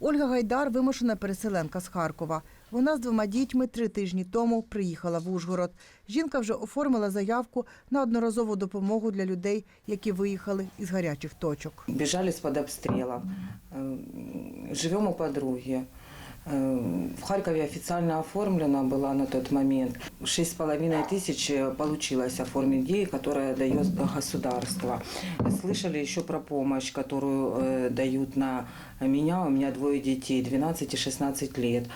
Ольга Гайдар вимушена переселенка з Харкова. Вона з двома дітьми три тижні тому приїхала в Ужгород. Жінка вже оформила заявку на одноразову допомогу для людей, які виїхали із гарячих точок. Біжали з під обстрела. живемо у подруги. Э, В Харькове официально оформлена была на тот момент. Шесть с половиной тысяч э, получилось оформить ей, которая дает государство. Слышали еще про помощь, которую э, дают на меня. У меня двое детей, 12 и 16 лет.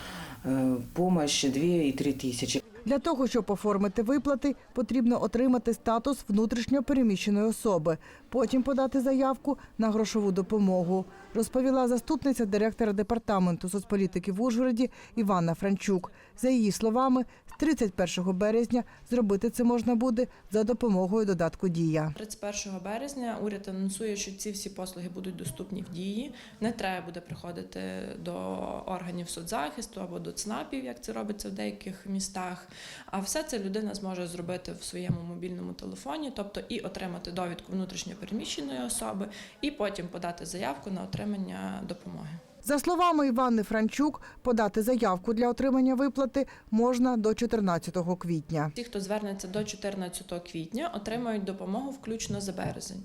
Э, Помощь 2 и 3 тысячи. Для того, щоб оформити виплати, потрібно отримати статус внутрішньо переміщеної особи, потім подати заявку на грошову допомогу, розповіла заступниця директора департаменту соцполітики в Ужгороді Іванна Франчук. За її словами, з 31 березня зробити це можна буде за допомогою додатку Дія. 31 березня уряд анонсує, що ці всі послуги будуть доступні в дії. Не треба буде приходити до органів соцзахисту або до ЦНАПів, як це робиться в деяких містах. А все це людина зможе зробити в своєму мобільному телефоні, тобто і отримати довідку внутрішньо переміщеної особи, і потім подати заявку на отримання допомоги. За словами Іванни Франчук, подати заявку для отримання виплати можна до 14 квітня. Ті, хто звернеться до 14 квітня, отримають допомогу включно за березень.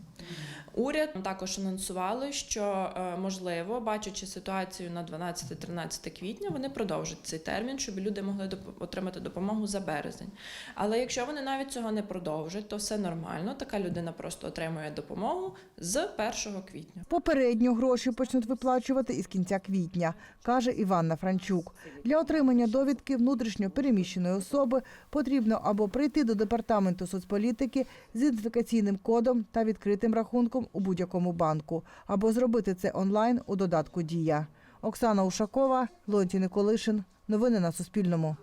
Уряд також анонсували, що е, можливо, бачачи ситуацію на 12-13 квітня, вони продовжать цей термін, щоб люди могли отримати допомогу за березень. Але якщо вони навіть цього не продовжать, то все нормально. Така людина просто отримує допомогу з 1 квітня. Попередньо гроші почнуть виплачувати із кінця квітня, каже Іванна Франчук. Для отримання довідки внутрішньо переміщеної особи потрібно або прийти до департаменту соцполітики з ідентифікаційним кодом та відкритим рахунком у будь-якому банку, або зробити це онлайн у додатку Дія. Оксана Ушакова, Леонтій Николишин. Новини на Суспільному.